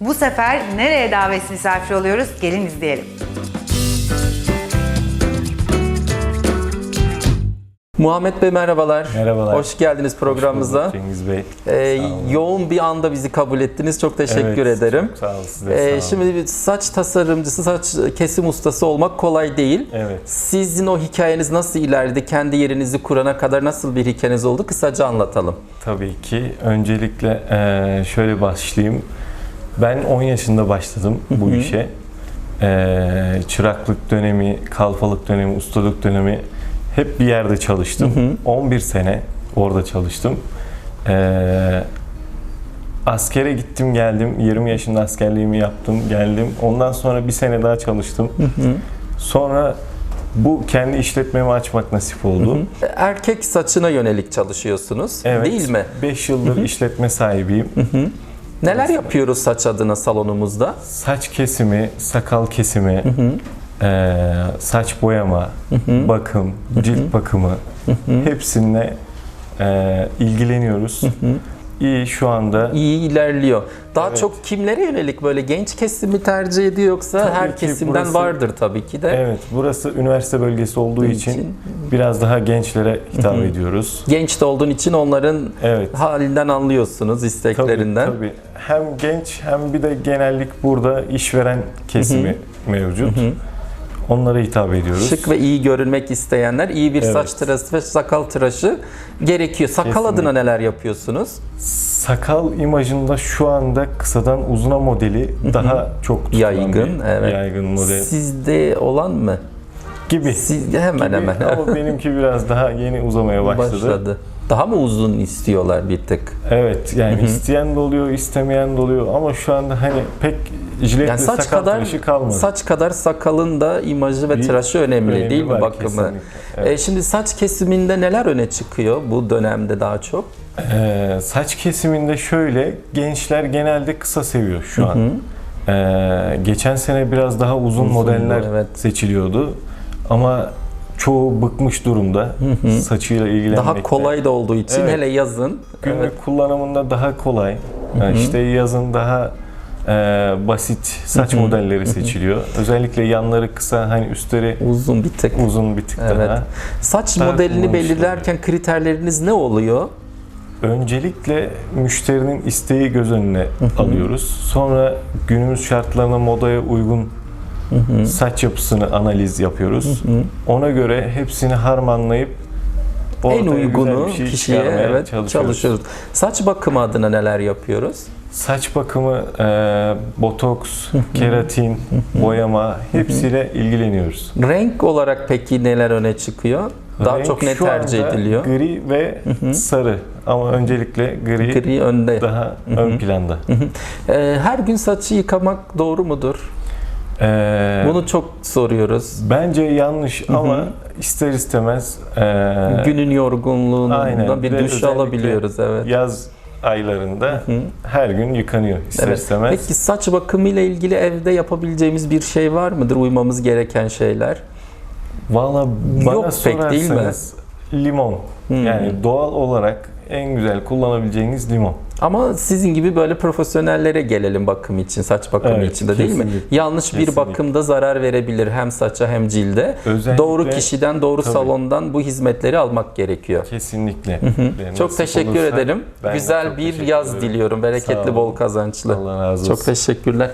Bu sefer nereye davet misafir oluyoruz? Gelin izleyelim. Muhammed Bey merhabalar. Merhabalar. Hoş geldiniz programımıza. Hoş bulduk Cengiz Bey. Ee, Sağ olun. yoğun bir anda bizi kabul ettiniz. Çok teşekkür Evet, ederim. Çok sağ olun size. Ee, sağ olun. şimdi bir saç tasarımcısı, saç kesim ustası olmak kolay değil. Evet. Sizin o hikayeniz nasıl ilerledi? Kendi yerinizi kurana kadar nasıl bir hikayeniz oldu? Kısaca anlatalım. Tabii ki. Öncelikle eee, şöyle başlayayım. Ben 10 yaşında başladım bu işe. Eee, çıraklık dönemi, kalfalık dönemi, ustalık dönemi hep bir yerde çalıştım. 11 sene orada çalıştım. Eee, askere gittim geldim. 20 yaşında askerliğimi yaptım geldim. Ondan sonra bir sene daha çalıştım. Sonra bu kendi işletmemi açmak nasip oldu. Erkek saçına yönelik çalışıyorsunuz. Evet. Değil mi? 5 yıldır işletme sahibiyim. Neler yapıyoruz saç adına salonumuzda? Saç kesimi, sakal kesimi, eee, saç boyama, bakım, cilt bakımı hepsinde eee, ilgileniyoruz. İyi şu anda İyi ilerliyor. Daha Evet. çok kimlere yönelik böyle genç kesimi tercih ediyor yoksa Tabii her kesimden burası- vardır tabii ki de. evet burası üniversite bölgesi olduğu için, için. biraz daha gençlere hitap ediyoruz. Genç de olduğun için onların Evet. halinden anlıyorsunuz, Tabii, isteklerinden. tabii. Hem genç hem bir de genellik burada işveren kesimi mevcut. Onlara hitap ediyoruz. Şık ve iyi görünmek isteyenler iyi bir Evet. saç tıraşı ve sakal tıraşı gerekiyor. Sakal Kesinlikle. adına neler yapıyorsunuz? Sakal imajında şu anda kısadan uzuna modeli daha çok tutulan Yaygın, bir evet. yaygın model Sizde olan mı? gibi. Siz hemen Gibi hemen Ama benimki biraz daha yeni uzamaya başladı. başladı. Daha mı uzun istiyorlar bir tık? Evet yani isteyen de oluyor, istemeyen de oluyor ama şu anda hani pek jiletle Yani saç sakal kadar tıraşı kalmadı. saç kadar sakalın da imajı ve tıraşı önemli önemi değil mi bakımı? kesinlikle, evet. E, şimdi saç kesiminde neler öne çıkıyor bu dönemde daha çok? Ee, saç kesiminde şöyle gençler genelde kısa seviyor şu an. Ee, geçen sene biraz daha uzun Uzundu, modeller evet. seçiliyordu ama çoğu bıkmış durumda saçıyla ilgilenmekte. Daha kolay da olduğu için Evet. hele yazın. Günlük Evet. kullanımında daha kolay. Yani işte yazın daha e, basit saç modelleri seçiliyor. Özellikle yanları kısa, hani üstleri Uzun bir tık. uzun bir tık Evet. daha. Saç Daha modelini belirlerken kriterleriniz ne oluyor? Öncelikle müşterinin isteği göz önüne alıyoruz. Sonra günümüz şartlarına modaya uygun saç yapısını analiz yapıyoruz. Ona göre hepsini harmanlayıp en uygunu şey kişiye evet çalışıyoruz. çalışıyoruz. Saç bakımı adına neler yapıyoruz? Saç bakımı, e, botoks, keratin, boyama hepsiyle ilgileniyoruz. Renk olarak peki neler öne çıkıyor? Daha Renk çok ne şu tercih anda ediliyor? Gri ve sarı ama öncelikle gri, Gri önde. daha ön planda. Ee, her gün saçı yıkamak doğru mudur? E, Bunu çok soruyoruz. Bence yanlış ama ister istemez e, Günün yorgunluğundan aynen. bir Ve duş özellikle alabiliyoruz evet. Yaz aylarında her gün yıkanıyor ister Evet. istemez. Peki saç bakımı ile ilgili evde yapabileceğimiz bir şey var mıdır? Uymamız gereken şeyler? Valla bana Yok pek değil mi? limon. Yani doğal olarak en güzel kullanabileceğiniz limon. Ama sizin gibi böyle profesyonellere gelelim bakım için, saç bakımı Evet, için de değil mi? kesinlikle. Yanlış bir Kesinlikle. bakımda zarar verebilir hem saça hem cilde. Özellikle- doğru kişiden, doğru Tabii. salondan bu hizmetleri almak gerekiyor. Kesinlikle. Çok teşekkür olursa ederim. Güzel bir yaz ederim. diliyorum. Bereketli, bol kazançlı. Allah razı olsun. Çok teşekkürler.